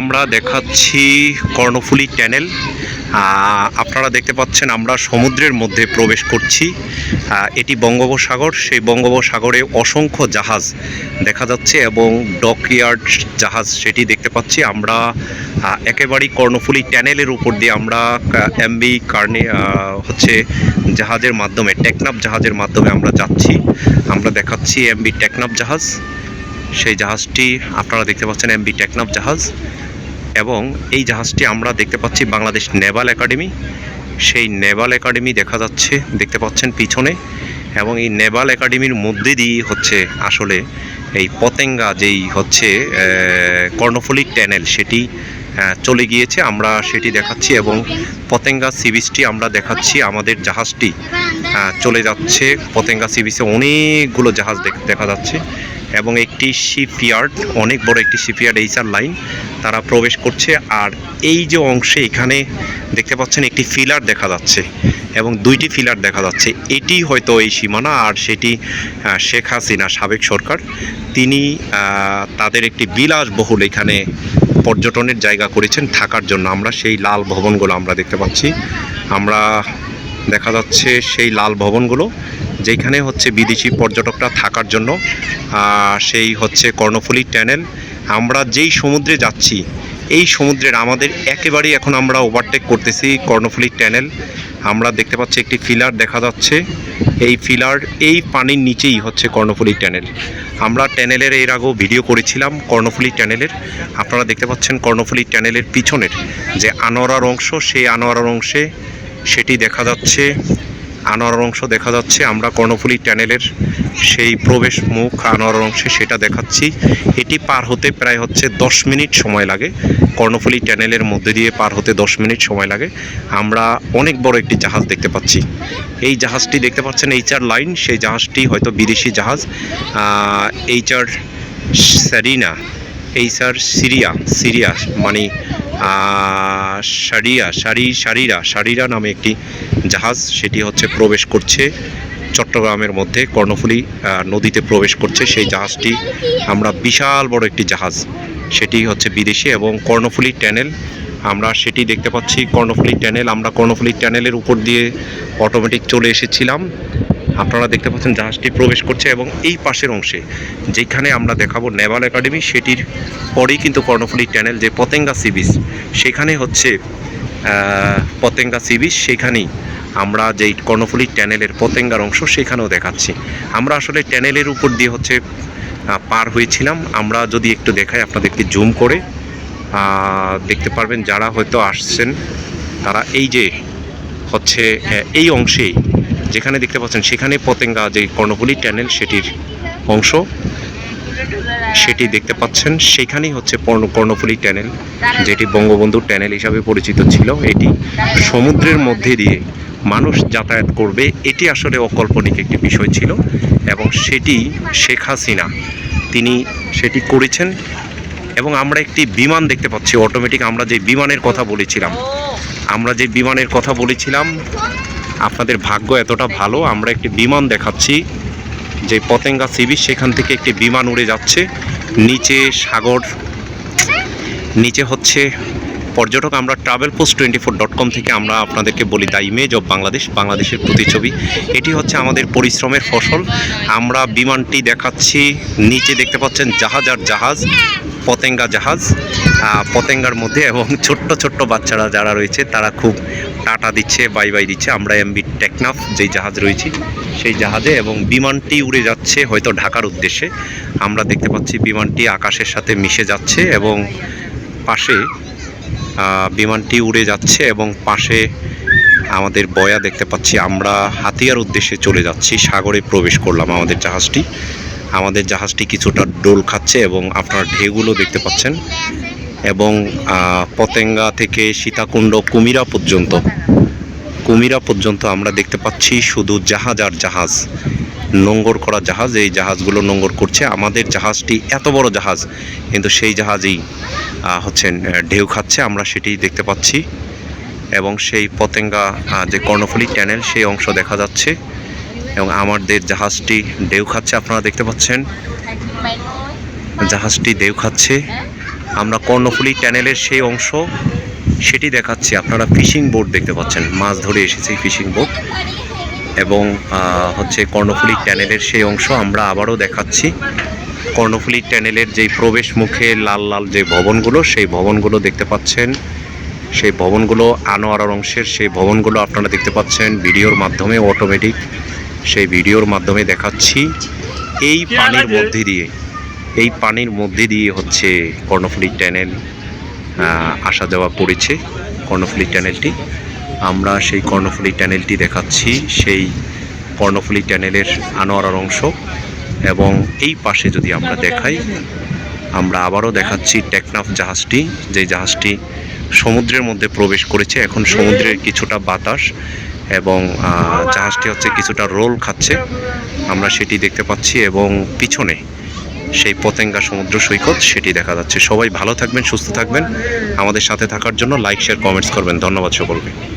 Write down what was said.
আমরা দেখাচ্ছি কর্ণফুলী ট্যানেল আহ, আপনারা দেখতে পাচ্ছেন আমরা সমুদ্রের মধ্যে প্রবেশ করছি। এটি বঙ্গোপসাগর। সেই বঙ্গোপসাগরে অসংখ্য জাহাজ দেখা যাচ্ছে এবং ডকইয়ার্ড জাহাজ সেটি দেখতে পাচ্ছি। আমরা একেবারেই কর্ণফুলী ট্যানেলের উপর দিয়ে আমরা এমবি কার্নি হচ্ছে জাহাজের মাধ্যমে টেকনাফ জাহাজের মাধ্যমে আমরা যাচ্ছি। আমরা দেখাচ্ছি এমবি টেকনাফ জাহাজ। সেই জাহাজটি আপনারা দেখতে পাচ্ছেন এমবি টেকনাফ জাহাজ এবং এই জাহাজটি আমরা দেখতে পাচ্ছি বাংলাদেশ নেভাল একাডেমি। সেই নেভাল একাডেমি দেখা যাচ্ছে, দেখতে পাচ্ছেন পিছনে এবং এই নেভাল একাডেমির মধ্যে দিয়ে হচ্ছে আসলে এই পতেঙ্গা যেই হচ্ছে কর্ণফুলী ট্যানেল, সেটি চলে গিয়েছে। আমরা সেটি দেখাচ্ছি এবং পতেঙ্গা সি বিচটি আমরা দেখাচ্ছি। আমাদের জাহাজটি চলে যাচ্ছে। পতেঙ্গা সি বিচে অনেকগুলো জাহাজ দেখা যাচ্ছে। এবং একটি শিপইয়ার্ড অনেক বড় একটি শিপইয়ার্ড এইচআর লাইন তারা প্রবেশ করছে। আর এই যে অংশে এখানে দেখতে পাচ্ছেন একটি ফিলার দেখা যাচ্ছে এবং দুইটি ফিলার দেখা যাচ্ছে। এটি হয়তো এই সীমানা আর সেটি শেখ হাসিনা, সাবেক সরকার। তিনি তাদের একটি বিলাসবহুল এখানে পর্যটনের জায়গা করেছেন থাকার জন্য। আমরা সেই লাল ভবনগুলো আমরা দেখতে পাচ্ছি। আমরা দেখা যাচ্ছে সেই লাল ভবনগুলো যেখানে হচ্ছে বিদেশি পর্যটকরা থাকার জন্য সেই হচ্ছে কর্ণফুলী ট্যানেল। আমরা যেই সমুদ্রে যাচ্ছি, এই সমুদ্রের আমাদের একেবারেই এখন আমরা ওভারটেক করতেছি কর্ণফুলী ট্যানেল। আমরা দেখতে পাচ্ছি একটি ফিলার দেখা যাচ্ছে। এই ফিলার এই পানির নিচেই হচ্ছে কর্ণফুলী ট্যানেল। আমরা ট্যানেলের এর আগেও ভিডিও করেছিলাম কর্ণফুলী ট্যানেলের। আপনারা দেখতে পাচ্ছেন কর্ণফুলী ট্যানেলের পিছনের যে আনোয়ারার অংশ, সেই আনোয়ারার অংশে সেটি দেখা যাচ্ছে। আনোয়ারার অংশ দেখা যাচ্ছে। আমরা কর্ণফুলী ট্যানেলের সেই প্রবেশ মুখ আনোয়ার অংশে সেটা দেখাচ্ছি। এটি পার হতে প্রায় হচ্ছে দশ মিনিট সময় লাগে। কর্ণফুলী ট্যানেলের মধ্যে দিয়ে পার হতে দশ মিনিট সময় লাগে। আমরা অনেক বড় একটি জাহাজ দেখতে পাচ্ছি। এই জাহাজটি দেখতে পাচ্ছেন এইচআর লাইন। সেই জাহাজটি হয়তো বিদেশি জাহাজ। এইচআর স্যারিনা এইচআর সিরিয়া সিরিয়া মানে সারিয়া সারি সারিরা সারিরা নামে একটি জাহাজ, সেটি হচ্ছে প্রবেশ করছে চট্টগ্রামের মধ্যে, কর্ণফুলী নদীতে প্রবেশ করছে। সেই জাহাজটি আমরা বিশাল বড় একটি জাহাজ, সেটি হচ্ছে বিদেশি এবং কর্ণফুলী ট্যানেল। আমরা সেটি দেখতে পাচ্ছি, কর্ণফুলী ট্যানেল। আমরা কর্ণফুলী ট্যানেলের উপর দিয়ে অটোমেটিক চলে এসেছিলাম। আপনারা দেখতে পাচ্ছেন জাহাজটি প্রবেশ করছে এবং এই পাশের অংশে যেখানে আমরা দেখাবো নেভাল একাডেমি, সেটির পরেই কিন্তু কর্ণফুলী ট্যানেল যে পতেঙ্গা সি বিচ সেখানে হচ্ছে পতেঙ্গা সি বিচ সেখানেই আমরা যেই কর্ণফুলী ট্যানেলের পতেঙ্গার অংশ সেখানেও দেখাচ্ছি। আমরা আসলে ট্যানেলের উপর দিয়ে হচ্ছে পার হয়েছিলাম। আমরা যদি একটু দেখাই আপনাদেরকে জুম করে দেখতে পারবেন যারা হয়তো আসছেন, তারা এই যে হচ্ছে এই অংশেই যেখানে দেখতে পাচ্ছেন, সেখানে পতেঙ্গা যে কর্ণফুলী ট্যানেল সেটির অংশ, সেটি দেখতে পাচ্ছেন। সেখানেই হচ্ছে কর্ণফুলী ট্যানেল যেটি বঙ্গবন্ধু ট্যানেল হিসাবে পরিচিত ছিল। এটি সমুদ্রের মধ্যে দিয়ে মানুষ যাতায়াত করবে। এটি আসলে অকল্পনিক একটি বিষয় ছিল এবং সেটি শেখ হাসিনা, তিনি সেটি করেছেন এবং আমরা একটি বিমান দেখতে পাচ্ছি। অটোমেটিক আমরা যে বিমানের কথা বলেছিলাম, আমরা যে বিমানের কথা বলেছিলাম আপনাদের ভাগ্য এতটা ভালো, আমরা একটি বিমান দেখাচ্ছি। যে পতেঙ্গা সি সেখান থেকে একটি বিমান উড়ে যাচ্ছে। নিচে সাগর, নিচে হচ্ছে পর্যটক। আমরা travel post twenty four dot com থেকে আমরা আপনাদেরকে বলি দ্য ইমেজ অব বাংলাদেশ, বাংলাদেশের প্রতিছবি এটি হচ্ছে আমাদের পরিশ্রমের ফসল। আমরা বিমানটি দেখাচ্ছি। নিচে দেখতে পাচ্ছেন জাহাজ আর জাহাজ, পতেঙ্গা জাহাজ। পতেঙ্গার মধ্যে এবং ছোট্ট ছোট্ট বাচ্চারা যারা রয়েছে, তারা খুব টাটা দিচ্ছে বাই বাই দিচ্ছে। আমরা এমবি টেকনাফ যেই জাহাজ রয়েছে, সেই জাহাজে এবং বিমানটি উড়ে যাচ্ছে হয়তো ঢাকার উদ্দেশ্যে। আমরা দেখতে পাচ্ছি বিমানটি আকাশের সাথে মিশে যাচ্ছে এবং পাশে বিমানটি উড়ে যাচ্ছে এবং পাশে আমাদের বয়া দেখতে পাচ্ছি। আমরা হাতিয়ার উদ্দেশ্যে চলে যাচ্ছি, সাগরে প্রবেশ করলাম আমাদের জাহাজটি। আমাদের জাহাজটি কিছুটা ডোল খাচ্ছে এবং আপনার ঢেউগুলো দেখতে পাচ্ছেন। এবং পতেঙ্গা থেকে সীতাকুণ্ড কুমিরা পর্যন্ত। কুমিরা পর্যন্ত আমরা দেখতে পাচ্ছি শুধু জাহাজ আর জাহাজ। নোঙ্গর করা জাহাজ, এই জাহাজগুলো নোঙ্গর করছে। আমাদের জাহাজটি এত বড় জাহাজ, কিন্তু সেই জাহাজই হচ্ছেন ঢেউ খাচ্ছে। আমরা সেটি দেখতে পাচ্ছি। এবং সেই পতেঙ্গা যে কর্ণফুলী ট্যানেল সেই অংশ দেখা যাচ্ছে। এবং আমাদের জাহাজটি ঢেউ খাচ্ছে, আপনারা দেখতে পাচ্ছেন। জাহাজটি ঢেউ খাচ্ছে। আমরা কর্ণফুলী ট্যানেলের সেই অংশ সেটি দেখাচ্ছি। আপনারা ফিশিং বোট দেখতে পাচ্ছেন। মাছ ধরে এসেছে ফিশিং বোট এবং হচ্ছে কর্ণফুলী ট্যানেলের সেই অংশ আমরা আবারও দেখাচ্ছি। কর্ণফুলী ট্যানেলের যেই প্রবেশ মুখে লাল লাল যে ভবনগুলো সেই ভবনগুলো দেখতে পাচ্ছেন। সেই ভবনগুলো আনোয়ারার অংশের সেই ভবনগুলো আপনারা দেখতে পাচ্ছেন। ভিডিওর মাধ্যমে অটোমেটিক সেই ভিডিওর মাধ্যমে দেখাচ্ছি। এই পানির মধ্যে দিয়ে। এই পানির মধ্যে দিয়ে হচ্ছে কর্ণফুলী ট্যানেল আসা যাওয়া পড়েছে কর্ণফুলী ট্যানেলটি। আমরা সেই কর্ণফুলী ট্যানেলটি দেখাচ্ছি, সেই কর্ণফুলী ট্যানেলের আনোয়ারার অংশ এবং এই পাশে যদি আমরা দেখাই, আমরা আবারও দেখাচ্ছি টেকনাফ জাহাজটি, যে জাহাজটি সমুদ্রের মধ্যে প্রবেশ করেছে। এখন সমুদ্রের কিছুটা বাতাস এবং জাহাজটি হচ্ছে কিছুটা রোল খাচ্ছে। আমরা সেটি দেখতে পাচ্ছি এবং পিছনে সেই পতেঙ্গা সমুদ্র সৈকত, সেটি দেখা যাচ্ছে। সবাই ভালো থাকবেন, সুস্থ থাকবেন। আমাদের সাথে থাকার জন্য লাইক শেয়ার কমেন্টস করবেন। ধন্যবাদ সকলকে।